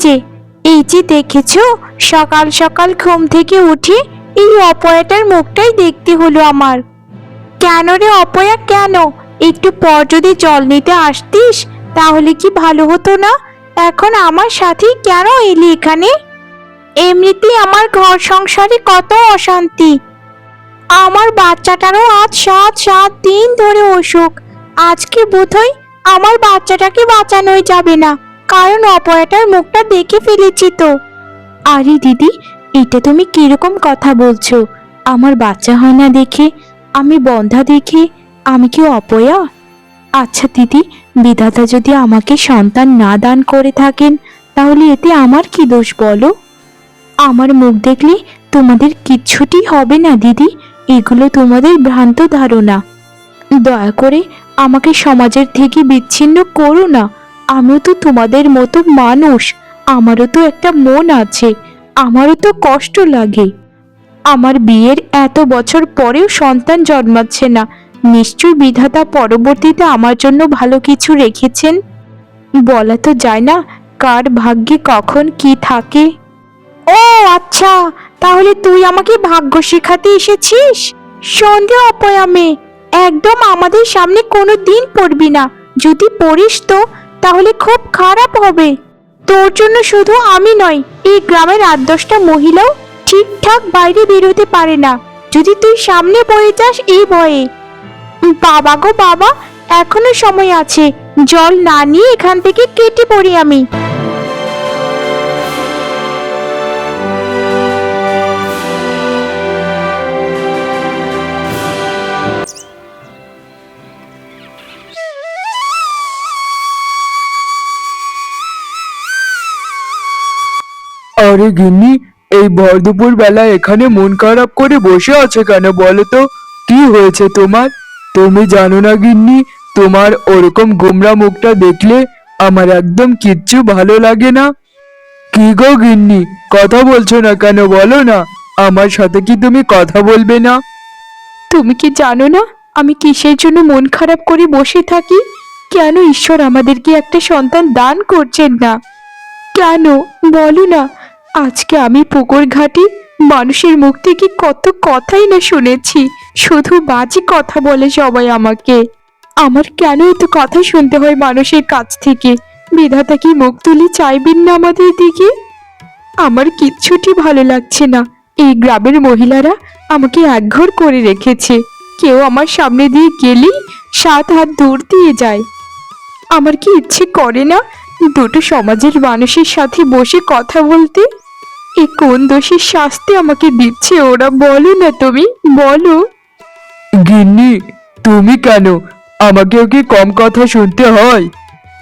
যে, এই যে দেখেছ, সকাল সকাল ঘুম থেকে উঠে এই অপয়াটার মুখটাই দেখতে হলো আমার। কেন রে অপয়া, কেন? একটু পর যদি জল নিতে আসতিস, তাহলে কি ভালো হতো না? এখন আমার সাথেই কেন এলি এখানে? এমনিতেই আমার ঘর সংসারে কত অশান্তি। আমার বাচ্চাটারও আজ সাত সাত দিন ধরে অসুখ। আজকে বোধহয় আমার বাচ্চাটাকে বাঁচানোই যাবে না। কারণ অপয়াটার মুখটা দেখে ফেলেছি তো। আরে দিদি, এটা তুমি কীরকম কথা বলছো? আমার বাচ্চা হয় না দেখে, আমি বন্ধা দেখে, আমি কি অপয়া? আচ্ছা দিদি, বিধাতা যদি আমাকে সন্তান না দান করে থাকেন, তাহলে এতে আমার কি দোষ বলো? আমার মুখ দেখলে তোমাদের কিচ্ছুটি হবে না দিদি, এগুলো তোমাদের ভ্রান্ত ধারণা। দয়া করে আমাকে সমাজের থেকে বিচ্ছিন্ন করো না। আমিও তো তোমাদের মতো মানুষ। আমারও তো একটা মন আছে। আমারও তো কষ্ট লাগে। আমার বিয়ের এত বছর পরেও সন্তান জন্মাচ্ছে না। নিশ্চয় বিধাতা পরবর্তীতে আমার জন্য ভালো কিছু রেখেছেন? বলা তো যায় না কার ভাগ্যে কখন কি থাকে। ও আচ্ছা তাহলে তুই আমাকে ভাগ্য শেখাতে এসেছিস? সন্দেহ অপয়ামে। একদম আমাদের সামনে কোনো দিন পড়বি না। যদি পড়িস তো তাহলে খুব খারাপ হবে। তোর জন্য শুধু আমি নয়, এই গ্রামের আট দশটা মহিলাও ঠিকঠাক বাইরে বেরোতে পারে না। যদি তুই সামনে পড়ে যাস এই ভয়ে। বাবা গো বাবা, এখনও সময় আছে। জল না নিয়ে এখান থেকে কেটে পড়ি আমি। আরে গিন্নি, এই ভর দুপুর বেলা এখানে মন খারাপ করে বসে আছে কেন বলো তো? কি হয়েছে তোমার? তুমি জানো না গিন্নি, তোমার ওরকম গোমরা মুখটা দেখলে আমার একদম কিচ্ছু ভালো লাগে না। কি গো গিন্নি, কথা বলছো না কেন বলো না? আমার সাথে কি তুমি কথা বলবে না? তুমি কি জানো না আমি কিসের জন্য মন খারাপ করে বসে থাকি? কেন ঈশ্বর আমাদেরকে একটা সন্তান দান করছেন না? কেন? বলো না আজকে আমি পুকুর ঘাটে মানুষের মুখ থেকে কত কথাই না শুনেছি। শুধু বাজে কথা বলে সবাই আমাকে। আমার কেন এত কথা শুনতে হয় মানুষের কাছ থেকে? বিধাতা কি মুখ তুলে চাইবেন না আমাদের দিকে? আমার কিচ্ছুটি ভালো লাগছে না। এই গ্রামের মহিলারা আমাকে একঘর করে রেখেছে। কেউ আমার সামনে দিয়ে গেলেই সাত হাত দূর দিয়ে যায়। আমার কি ইচ্ছে করে না দুটো সমাজের মানুষের সাথে বসে কথা বলতে? এ কোন দোষের শাস্তি আমাকে দিচ্ছে ওরা? বলো না তুমি, বলো। গিন্নি, তুমি কেন? আমাকেও কি কম কথা শুনতে হয়?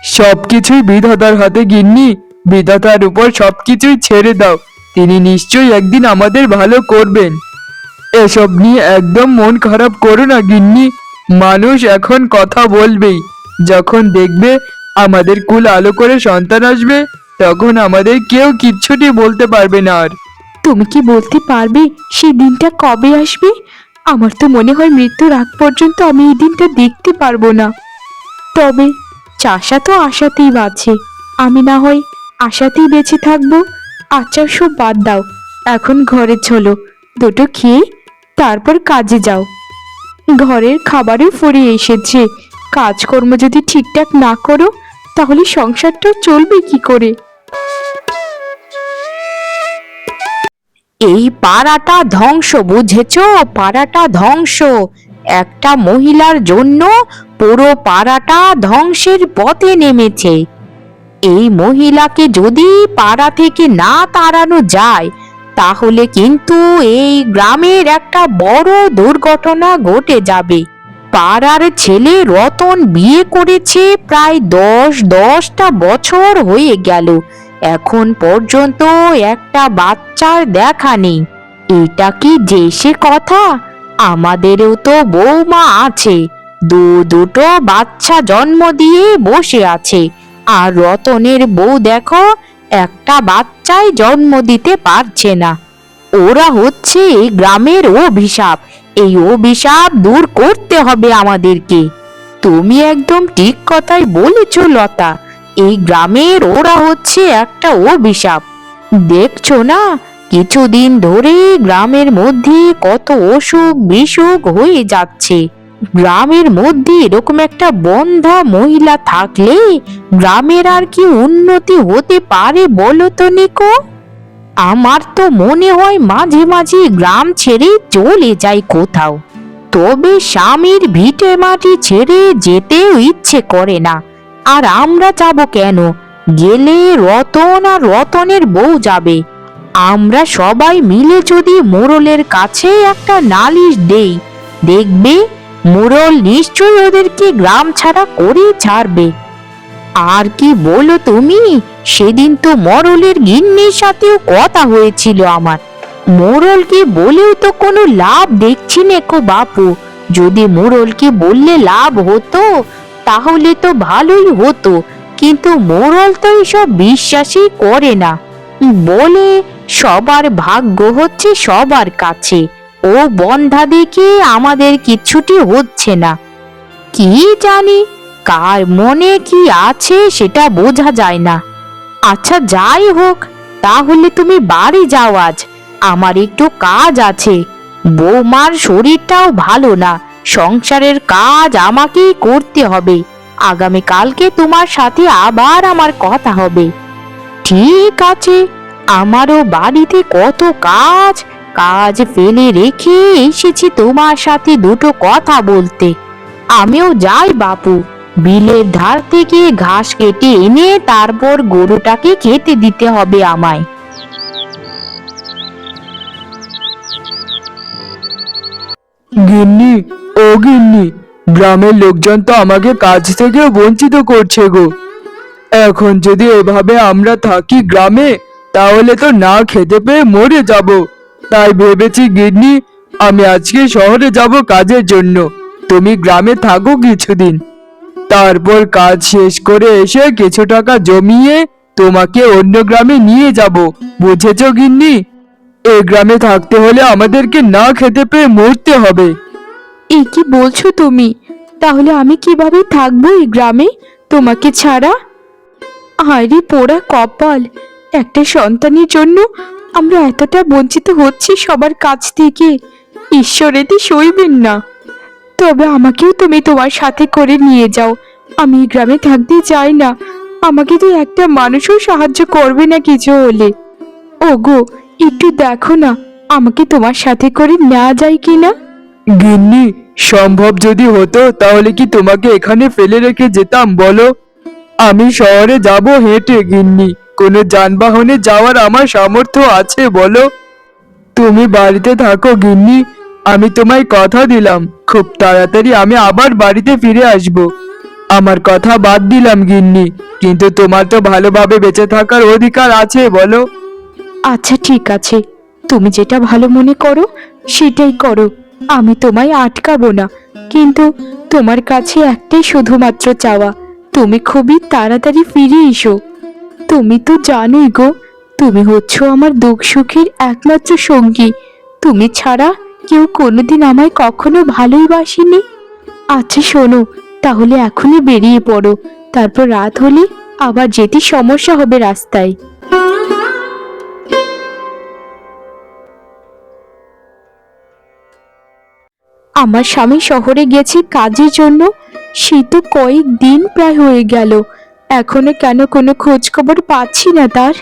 সবকিছুই বিধাতার হাতে গিন্নি। বিধাতার উপর সবকিছুই ছেড়ে দাও। তিনি নিশ্চয়ই একদিন আমাদের ভালো করবেন। এসব নিয়ে একদম মন খারাপ করো না গিন্নি। মানুষ এখন কথা বলবেই। যখন দেখবে আমাদের কুল আলো করে সন্তান আসবে তখন আমাদের কেউ কিচ্ছুটি বলতে পারবে না আর। তুমি কি বলতে পারবে সেই দিনটা কবে আসবে? আমার তো মনে হয় মৃত্যুর আগ পর্যন্ত আমি এই দিনটা দেখতে পারব না। তবে চাষা তো আশাতেই বাঁচে। আমি না হয় আশাতেই বেঁচে থাকব। আচ্ছা সব বাদ দাও। এখন ঘরে চলো। দুটো খেয়ে তারপর কাজে যাও। ঘরের খাবারও ফুরিয়ে এসেছে। কাজকর্ম যদি ঠিকঠাক না করো তাহলে সংসারটা চলবে কি করে? এই পাড়াটা ধ্বংস, বুঝেছ? পাড়াটা ধ্বংস। একটা মহিলার জন্য পুরো পাড়াটা ধ্বংসের পথে নেমেছে। এই মহিলাকে যদি পাড়া থেকে না তাড়ানো যায়, তাহলে কিন্তু এই গ্রামের একটা বড় দুর্ঘটনা ঘটে যাবে। পাড়ার ছেলে রতন বিয়ে করেছে প্রায় দশ, দশটা বছর হয়ে গেল। এখন পর্যন্ত একটা বাচ্চার দেখা নেই। এটা কি যে সে কথা? আমাদেরও তো বৌমা আছে। দু, দুটো বাচ্চা জন্ম দিয়ে বসে আছে। আর রতনের বউ দেখো, একটা বাচ্চাই জন্ম দিতে পারছে না। ওরা হচ্ছে এই গ্রামের অভিশাপ। এই অভিশাপ দূর করতে হবে আমাদেরকে। তুমি একদম ঠিক কথাই বলেছ, লতা। এই গ্রামের ওরা হচ্ছে একটা অভিশাপ। দেখছ না? কিছুদিন ধরে গ্রামের মধ্যে কত অসুখ বিসুখ হয়ে যাচ্ছে। গ্রামের মধ্যে এরকম একটা বন্ধা মহিলা থাকলে গ্রামের আর কি উন্নতি হতে পারে বলো তো, নিকো? আমার তো মনে হয় মাঝে মাঝে গ্রাম ছেড়ে চলে যাই কোথাও। তবে স্বামীর ভিটে মাটি ছেড়ে যেতেও ইচ্ছে করে না। আর আমরা যাব কেন? গেলে রতন আর রতনের বউ যাবে। আমরা সবাই মিলে যদি মোড়লের কাছে একটা নালিশ দেই, দেখবে মোড়ল নিশ্চয়ই ওদেরকে গ্রাম ছাড়া করে ছাড়বে। আর কি বলো তুমি? সেদিন তো মরলের গিন্নির সাথেও কথা হয়েছিল আমার। মোড়লকে বলেও তো কোনো লাভ দেখছি না কো বাপু। যদি মোড়লকে বললে লাভ হতো, তাহলে তো ভালোই হতো। কিন্তু মোড়ল তো এসব বিশ্বাসই করে না। বলে সবার ভাগ্য হচ্ছে সবার কাছে। ও বন্ধা দেখে আমাদের কিচ্ছুটি হচ্ছে না। কি জানি কার মনে কি আছে সেটা বোঝা যায় না। আচ্ছা যাই হোক, তাহলে তুমি বাড়ি যাও আজ। আমার একটু কাজ আছে। বৌমার শরীরটাও ভালো না। সংসারের কাজ আমাকেই করতে হবে। আগামী কালকে তোমার সাথে আবার আমার কথা হবে। ঠিক আছে, আমারও বাড়িতে কত কাজ। কাজ ফেলে রেখে এসেছি তোমার সাথে দুটো কথা বলতে। আমিও যাই, বাপু। বিলের ধার থেকে ঘাস কেটে এনে তারপর গরুটাকে খেতে দিতে হবে আমায়। গিন্নি, ও গিন্নি, গ্রামের লোকজন তো আমাকে কাজ থেকে বঞ্চিত করছে গো। এখন যদি এভাবে আমরা থাকি গ্রামে, তাহলে তো না খেতে পেয়ে মরে যাব। তাই ভেবেছি গিন্নি, আমি আজকে শহরে যাব কাজের জন্য। তুমি গ্রামে থাকো কিছুদিন। তারপর কাজ শেষ করে এসে কিছু টাকা জমিয়ে তোমাকে অন্য গ্রামে নিয়ে যাব। বুঝেছ গিন্নি? এই গ্রামে থাকতে হলে আমাদেরকে না খেতে পেয়ে মরতে হবে। এ কি বলছো তুমি? তাহলে আমি কীভাবে থাকব এই গ্রামে? তোমাকে ছাড়া? আরে পোড়া কপাল, একটা সন্তানের জন্য আমরা এতটা বঞ্চিত হচ্ছি সবার কাছ থেকে। ঈশ্বর এতে সইবেন না। তবে আমাকেও তুমি তোমার সাথে করে নিয়ে যাও। আমি এই গ্রামে থাকতে চাই না। আমাকে তো একটা মানুষও সাহায্য করবে না কিছু হলে। ওগো, একটু দেখো না, আমাকে তোমার সাথে করে নেওয়া যায় কি না গিন্নি, সম্ভব যদি হতো, তাহলে কি তোমাকে এখানে ফেলে রেখে যেতাম, বলো? আমি শহরে যাব হেঁটে, গিন্নি। কোনো যানবাহনে যাওয়ার আমার সামর্থ্য আছে, বলো? তুমি বাড়িতে থাকো, গিন্নি। আমি তোমায় কথা দিলাম। খুব তাড়াতাড়ি আমি আবার বাড়িতে ফিরে আসব। আমার কথা বাদ দিলাম, গিন্নি। কিন্তু তোমার তো ভালোভাবে বেঁচে থাকার অধিকার আছে, বলো। আচ্ছা ঠিক আছে। তুমি যেটা ভালো মনে করো, সেটাই করো। আমি তোমায় আটকাবো না। কিন্তু তোমার কাছে একটাই শুধুমাত্র চাওয়া, তুমি খুবই তাড়াতাড়ি ফিরে এসো। তুমি তো জানোই গো, তুমি হচ্ছ আমার দুঃখ সুখের একমাত্র সঙ্গী। তুমি ছাড়া কেউ কোনোদিন আমায় কখনো ভালোই বাসেনি আচ্ছা শোনো, তাহলে এখনই বেরিয়ে পড়ো। তারপর রাত হলে আবার যেতে সমস্যা হবে রাস্তায়। আমার স্বামী শহরে গেছে কাজের জন্য। সে তো কয়েক দিন প্রায় হয়ে গেল। এখনও কেন কোনো খোঁজ খবর পাচ্ছি না তার।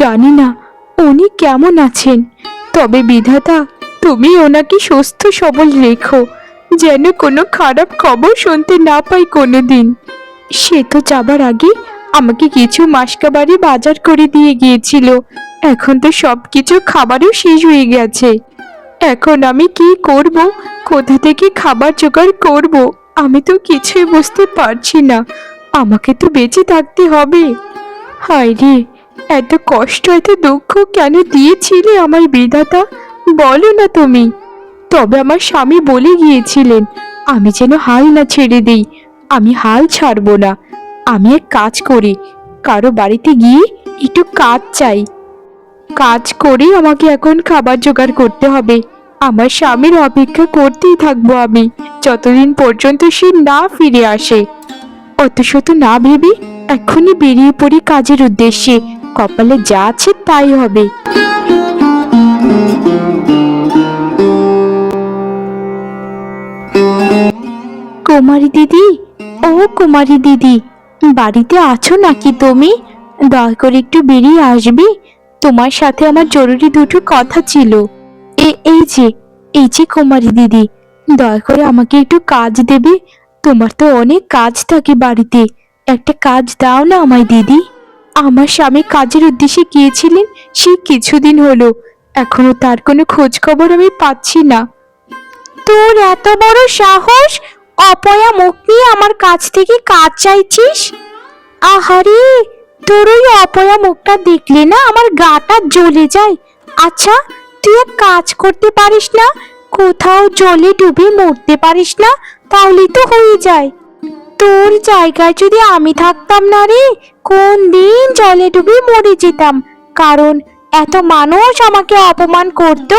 জানি না, উনি কেমন আছেন। তবে বিধাতা তুমি ওনাকে সুস্থ, সবল রেখো। যেন কোনো খারাপ খবর শুনতে না পাই কোনো দিন সে তো যাবার আগে আমাকে কিছু মাসকাবারি বাজার করে দিয়ে গিয়েছিল। এখন তো সব কিছু খাবারও শেষ হয়ে গেছে। এখন আমি কি করব? কোথা থেকে খাবার জোগাড় করব? আমি তো কিছুই বুঝতে পারছি না। আমাকে তো বেঁচে থাকতে হবে। হায় রে, এত কষ্ট, এত দুঃখ কেন দিয়েছিলে আমার বিধাতা? বলো না তুমি। তবে আমার স্বামী বলে গিয়েছিলেন, আমি যেন হাল না ছেড়ে দিই, আমি হাল ছাড়বো না। আমি এক কাজ করি, কারও বাড়িতে গিয়ে একটু কাজ চাই। কাজ করে আমাকে এখন খাবার জোগাড় করতে হবে। আমার স্বামীর অপেক্ষা করতেই থাকব আমি, যতদিন পর্যন্ত সে না ফিরে আসে। অত শত না ভেবে এক্ষুনি বেরিয়ে পড়ি কাজের উদ্দেশ্যে, কপালে যা আছে তাই হবে। কুমারী দিদি। ও কুমারী দিদি, বাড়িতে আছো নাকি তুমি? দয়া করে একটু বেরিয়ে আসবি। তোমার সাথে আমার জরুরি দুটো কথা ছিল। এ, এই যে এই যে কুমারী দিদি, দয়া করে আমাকে একটু কাজ দেবে। তোমার তো অনেক কাজ থাকে বাড়িতে। একটা কাজ দাও না আমায় দিদি। আমার স্বামী কাজের উদ্দেশ্যে গিয়েছিলেন, সে কিছুদিন হলো। এখনও তার কোনো খোঁজ খবর আমি পাচ্ছি না। তোর এত বড় সাহস! অপয়া মুখ নিয়ে আমার কাছ থেকে কাজ চাইছিস? আহারে, তোর ওই অপয়া মুখটা দেখলে না আমার গাটা জ্বলে যায়। আচ্ছা তুই এক কাজ করতে পারিস না? কোথাও জলে ডুবে মরতে পারিস না? তাহলেই তো হয়ে যায়। তোর জায়গায় যদি আমি থাকতাম না রে, কোন দিন জলে ডুবে মরে যেতাম। কারণ এত মানুষ আমাকে অপমান করত,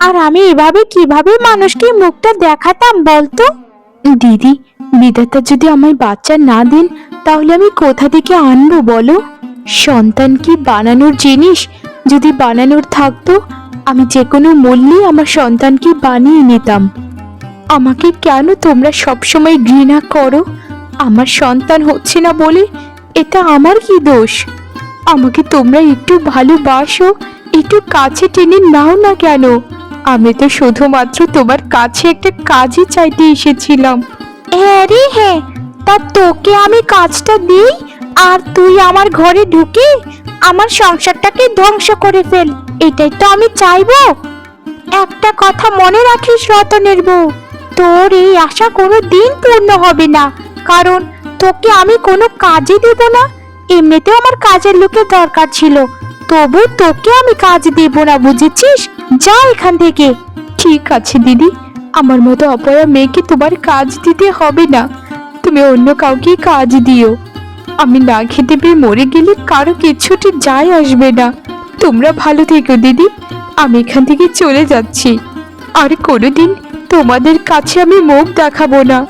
আর আমি এভাবে কীভাবে মানুষকে মুখটা দেখাতাম বলতো? দিদি, বিধাতা যদি আমায় বাচ্চা না দেন, তাহলে আমি কোথা থেকে আনব বলো? সন্তান কি বানানোর জিনিস? যদি বানানোর থাকতো, আমি যে কোনো মূল্যে আমার সন্তানকে বানিয়ে নিতাম। আমাকে কেন তোমরা সবসময় ঘৃণা করো? আমার সন্তান হচ্ছে না বলে এটা আমার কি দোষ? আমাকে তোমরা একটু ভালোবাসো, একটু কাছে টেনে নাও না কেন? আমি তো শুধুমাত্র তোমার কাছে একটা কাজই চাইতে এসেছিলাম। হ্যাঁ রে হ্যাঁ। তা তোকে আমি কাজটা দিই, আর তুই আমার ঘরে ঢুকে আমার সংসারটাকে ধ্বংস করে ফেল। এটাই তো আমি চাইব। একটা কথা মনে রাখিস রতনের বউ, তোর এই আশা কোনো দিন পূর্ণ হবে না। কারণ তোকে আমি কোনো কাজই দেব না। এমনিতেও আমার কাজের লোকের দরকার ছিল। তবু তোকে আমি কাজ দেব না, বুঝেছিস? যা এখান থেকে। ঠিক আছে, দিদি। আমার মতো অপয়া মেয়েকে তোমার কাজ দিতে হবে না। তুমি অন্য কাউকে কাজ দিও। আমি না খেতে পেয়ে মরে গেলে কারও কিছুটি যায় আসবে না। তোমরা ভালো থেকো, দিদি। আমি এখান থেকে চলে যাচ্ছি। আর কোনোদিন তোমাদের কাছে আমি মুখ দেখাবো না।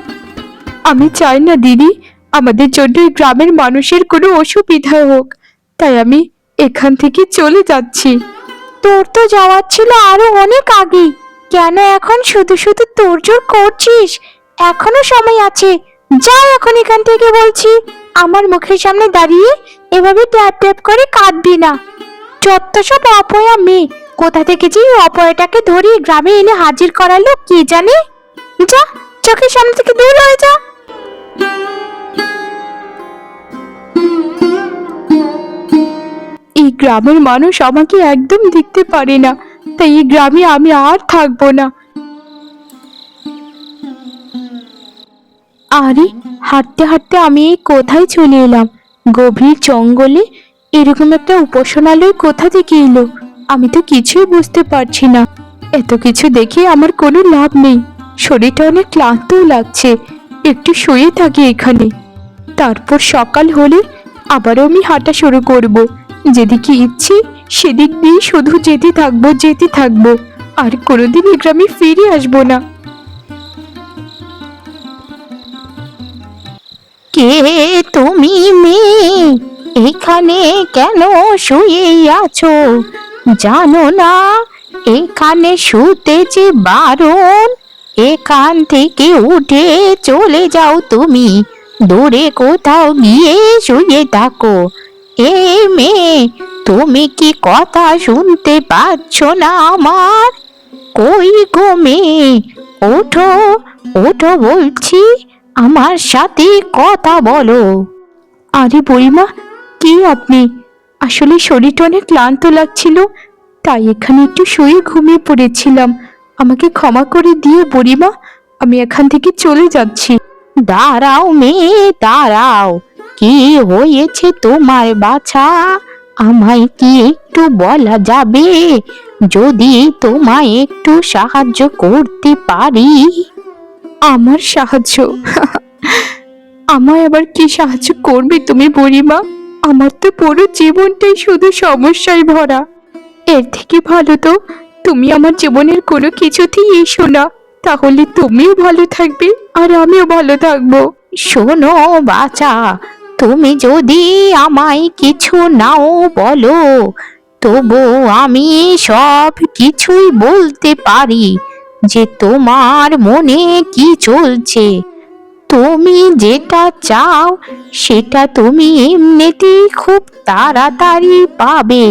আমি চাই না, দিদি। আমাদের জন্য গ্রামের মানুষের কোনো অসুবিধা হোক। তাই আমি এখান থেকে চলে যাচ্ছি। তোর তো যাওয়ার ছিল আরও অনেক আগে। কেন এখন শুধু শুধু তোড়জোড় করছিস? এখনও সময় আছে। যা এখন এখান থেকে বলছি। আমার মুখের সামনে দাঁড়িয়ে এভাবে ট্যাপ ট্যাপ করে কাঁদবি না। যত সব অপয়া মেয়ে, কোথা থেকে যে অপয়াটাকে ধরিয়ে গ্রামে এনে হাজির করালো কে জানে? যা, চোখের সামনে থেকে দূর হয়ে যা। গ্রামের মানুষ আমাকে একদম দেখতে পারে না। তাই এই গ্রামে আমি আর থাকব না। আরে, হাঁটতে হাঁটতে আমি কোথায় চলে এলাম? গভীর জঙ্গলে এরকম একটা উপাসনালয় কোথা থেকে এলো? আমি তো কিছুই বুঝতে পারছি না। এত কিছু দেখে আমার কোনো লাভ নেই। শরীরটা অনেক ক্লান্তও লাগছে। একটু শুয়ে থাকি এখানে। তারপর সকাল হলে আবারও আমি হাঁটা শুরু করব। যেদিকে ইচ্ছে, সেদিক দিয়ে শুধু যেতে থাকব যেতে থাকব। আর কোনোদিন এই গ্রামে ফিরে আসব না। কে তুমি মেয়ে? এখানে কেন শুয়ে আছো? জানো না, এখানে শুতে যে বারণ। এখান থেকে উঠে চলে যাও তুমি। দূরে কোথাও গিয়ে শুয়ে থাকো। এ মেয়ে তুমি কি কথা শুনতে পাচ্ছ না আমার? কই গো মেয়ে? ওঠো ওঠো বলছি, আমার সাথে কথা বলো। আরে বুড়িমা, কি আপনি? আসলে শরীরটা অনেক ক্লান্ত লাগছিল, তাই এখানে একটু শুয়ে ঘুমিয়ে পড়েছিলাম। আমাকে ক্ষমা করে দিও বুড়িমা, আমি এখান থেকে চলে যাচ্ছি। দাঁড়াও মেয়ে, দাঁড়াও। কি হয়েছে তোমার বাছা? আমায় কি একটু বলা যাবে? যদি তোমায় একটু সাহায্য করতে পারি। আমার সাহায্য? আমায় আবার কি সাহায্য করবে তুমি বুড়িমা? আমার তো পুরো জীবনটাই শুধু সমস্যায় ভরা। এর থেকে ভালো তো তুমি আমার জীবনের কোনো কিছুতেই এসো না। তাহলে তুমিও ভালো থাকবে আর আমিও ভালো থাকব। শোনো বাছা তুমি যদি আমায় কিছু নাও বলো, তবু আমি সব কিছুই বলতে পারি যে তোমার মনে কি চলছে। তুমি যেটা চাও, সেটা তুমি এমনিতেই খুব তাড়াতাড়ি পাবে।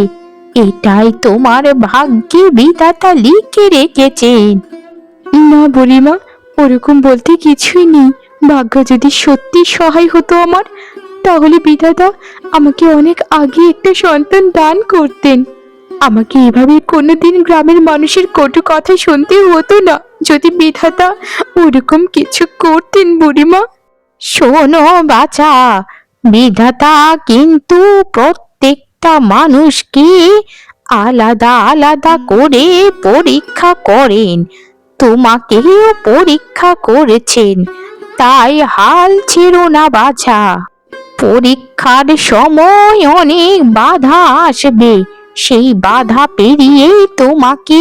এটাই তোমার ভাগ্যে বিধাতা লিখে রেখেছেন না বুড়িমা, ওরকম বলতে কিছুই নেই। ভাগ্য যদি সত্যি সহায় হতো আমার তাহলে বিধাতা, আমাকে অনেক আগে একটা সন্তান দান করতেন। আমাকে এভাবে কোনোদিন গ্রামের মানুষের কটু কথা শুনতে হতো না। যদি বিধাতা ওরকম কিছু করতেন বুড়িমা? শোনো বাছা, বিধাতা কিন্তু প্রত্যেকটা মানুষকে আলাদা আলাদা করে পরীক্ষা করেন। তোমাকেও পরীক্ষা করেছেন। তাই হাল ছেড়ো না বাছা। পরীক্ষার সময় অনেক বাধা আসবে। সেই বাধা পেরিয়ে তোমাকে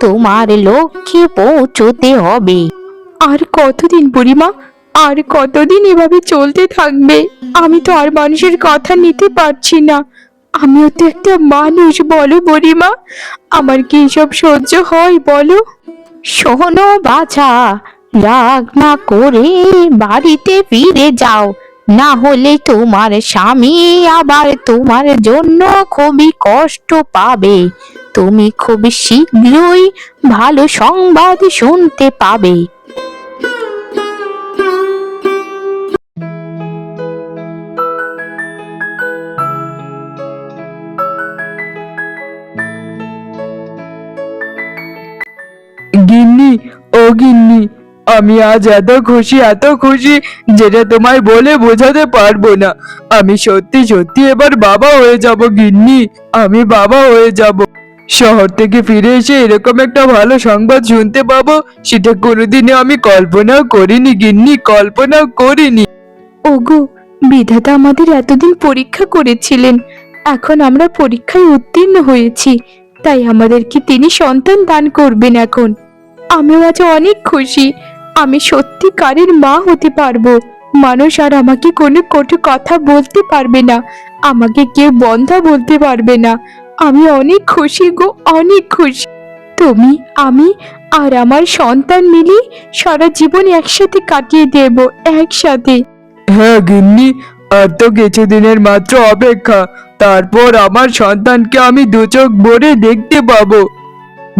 তোমার লক্ষ্যে পৌঁছতে হবে। আর কতদিন বুড়িমা? আর কতদিন এভাবে চলতে থাকবে? আমি তো আর মানুষের কথা নিতে পারছি না। আমিও তো একটা মানুষ বলো বুড়িমা। আমার কি সব সহ্য হয় বলো? শোনো বাছা রাগ না করে বাড়িতে ফিরে যাও। না হলে তোমার স্বামী আবার তোমার জন্য খুবই কষ্ট পাবে। তুমি খুব শীঘ্রই ভালো সংবাদ শুনতে পাবে। গিন্নি, ও গিন্নি আমি আজ এত খুশি এত খুশি যেটা তোমায় বলে বোঝাতে পারব না। আমি সত্যি সত্যি এবার বাবা হয়ে যাব, গিন্নি। আমি বাবা হয়ে যাব। শহর থেকে ফিরে এসে এরকম একটা ভালো সংবাদ শুনতে পাবো, সেটা কোনোদিনও আমি কল্পনাও করিনি, গিন্নি, কল্পনাও করিনি। ওগো, বিধাতা আমাদের এতদিন পরীক্ষা করেছিলেন। এখন আমরা পরীক্ষায় উত্তীর্ণ হয়েছি। তাই আমাদেরকে তিনি সন্তান দান করবেন এখন। আমিও আজ অনেক খুশি। আমি সত্যিকারের মা হতে পারব। মানুষ আর আমাকে কোনো কটু কথা বলতে পারবে না। আমাকে কেউ বন্ধা বলতে পারবে না। আমি অনেক খুশি গো, অনেক খুশি। তুমি, আমি আর আমার সন্তান মিলে সারা জীবন একসাথে কাটিয়ে দেব, একসাথে। হ্যাঁ গিন্নি, আর তো কিছুদিনের মাত্র অপেক্ষা। তারপর আমার সন্তানকে আমি দু চোখ ভরে দেখতে পাবো।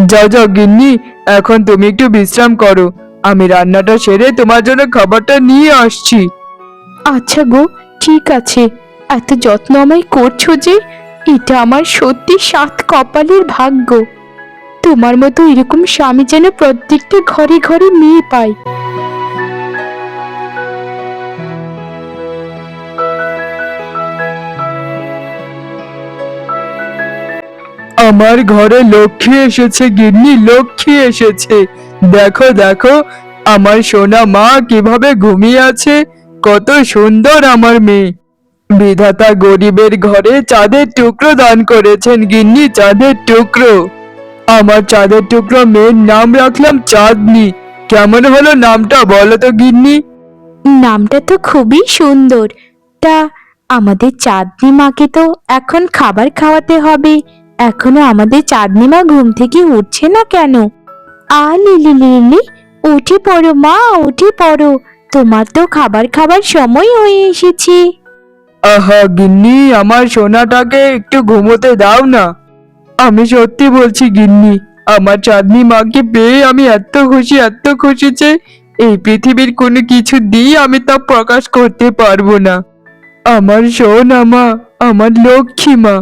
যাও যাও গিন্নি, এখন তুমি একটু বিশ্রাম করো। আমি রান্নাটা সেরে তোমার জন্য খাবারটা নিয়ে আসছি। আচ্ছা গো ঠিক আছে। এত যত্ন আমায় করছ যে এটা আমার সত্যি সাত কপালের ভাগ্য। তোমার মতো এরকম স্বামী যেন প্রত্যেকটা ঘরে ঘরে মেয়ে পায়। আমার ঘরে লক্ষ্মী এসেছে গিন্নি লক্ষ্মী এসেছে। দেখো দেখো, আমার সোনা মা কীভাবে ঘুমিয়ে আছে। কত সুন্দর আমার মেয়ে। বিধাতা গরিবের ঘরে চাঁদের টুকরো দান করেছেন গিন্নি, চাঁদের টুকরো। আমার চাঁদের টুকরো মেয়ের নাম রাখলাম চাঁদনি। কেমন হলো নামটা বলো তো গিন্নি। নামটা তো খুবই সুন্দর। তা আমাদের চাঁদনি মাকে তো এখন খাবার খাওয়াতে হবে। এখনও আমাদের চাঁদনি মা ঘুম থেকে উঠছে না কেন? আ লিলি লিলি উঠে পড়ো মা, উঠে পড়ো। তোমার তো খাবার খাবার সময় হয়ে এসেছে। আহা গিন্নি, আমার সোনাটাকে একটু ঘুমোতে দাও না। আমি সত্যি বলছি গিন্নি, আমার চাঁদনি মাকে পেয়ে আমি এত খুশি এত খুশি যে এই পৃথিবীর কোনো কিছু দিয়ে আমি তা প্রকাশ করতে পারব না। আমার সোনা মা, আমার লক্ষ্মী মা।